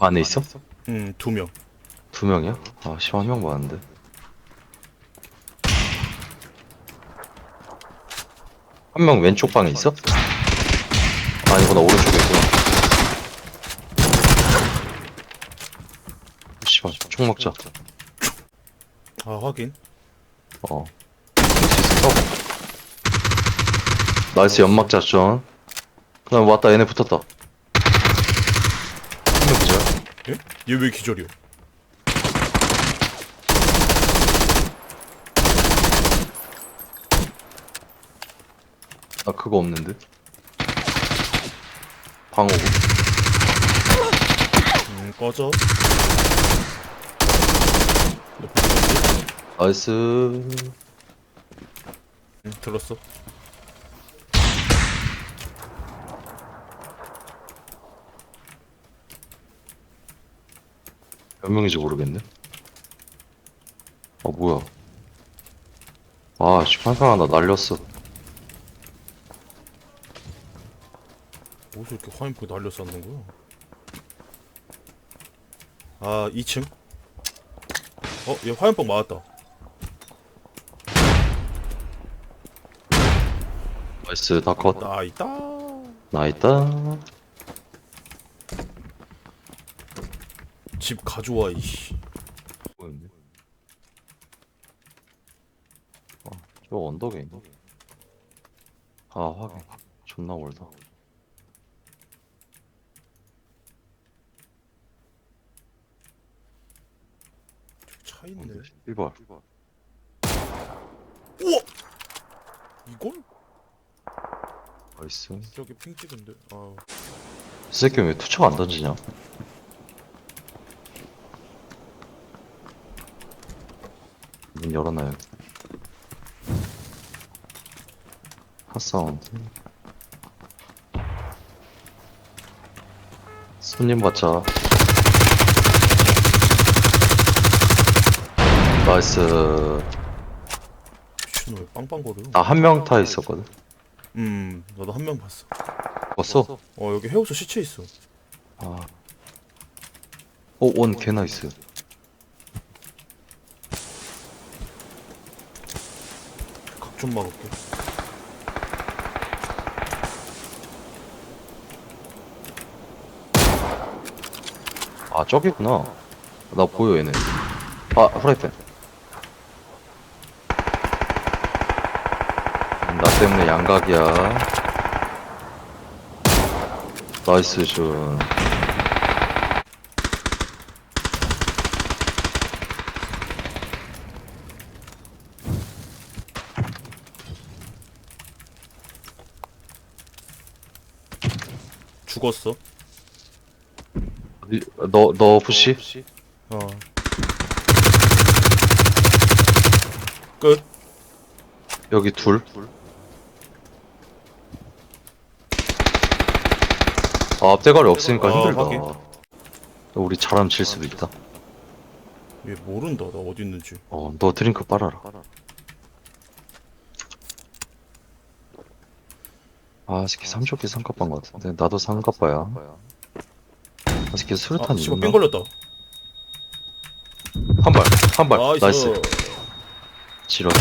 그 안에 있어? 음, 두 명. 두 명이야? 아, 씨, 한명 봤는데. 한 명 왼쪽 방에 있어? 아니구나, 오른쪽에 있구나. 씨발, 총 먹자. 아, 확인. 어. 할수 있어. 나이스 연막 작전. 그 다음 왔다, 얘네 붙었다. 예? 얘 왜 기절이야? 나 그거 없는데. 방어구. 음, 꺼져. 나이스. 응, 들었어. 몇 명인지 모르겠네. 아, 뭐야. 아, 씨, 판상 하나 날렸어. 어디서 이렇게 화염포 날려 쐈는 거야? 아, 2층? 어, 얘 화염병 맞았다. 나이스, 다 컷. 나 있다. 나 있다. 집 가져와, 이씨. 보이는데? 어, 저 언덕에 있네. 아, 확인. 존나 멀다. 차 있네. 1번. 우와! 이걸? 나이스. 저기 핑 찍은데. 아, 이 새끼 왜 투척 안 던지냐? 문 열어놔요. 핫사운드. 손님 받자. 나이스. 왜 빵빵 거려? 나한 명 타 있었거든. 음, 나도 한 명 봤어. 봤어? 어, 여기 해우소 시체 있어. 아. 어, 원 개나 있어. 좀 막을게. 아, 저기구나. 나 보여, 얘네. 아, 후라이팬. 음, 나 때문에 양각이야. 나이스, 준. 죽었어. 이- 너, 너 푸시? 어. 끝. 여기 둘. 아, 앞대가리 없으니까 아, 힘들다. 하긴. 우리 잘하면 질 수도 있다. 얘 모른다. 나 어디 있는지. 어, 너 드링크 빨아라. 아, 새끼 삼조끼 삼갑반 것 같은데. 나도 삼갑바야. 아, 새끼 수류탄 아, 씨발 있나? 삥 걸렸다. 한 발, 한 발. 나이스. 나이스. 지렸고.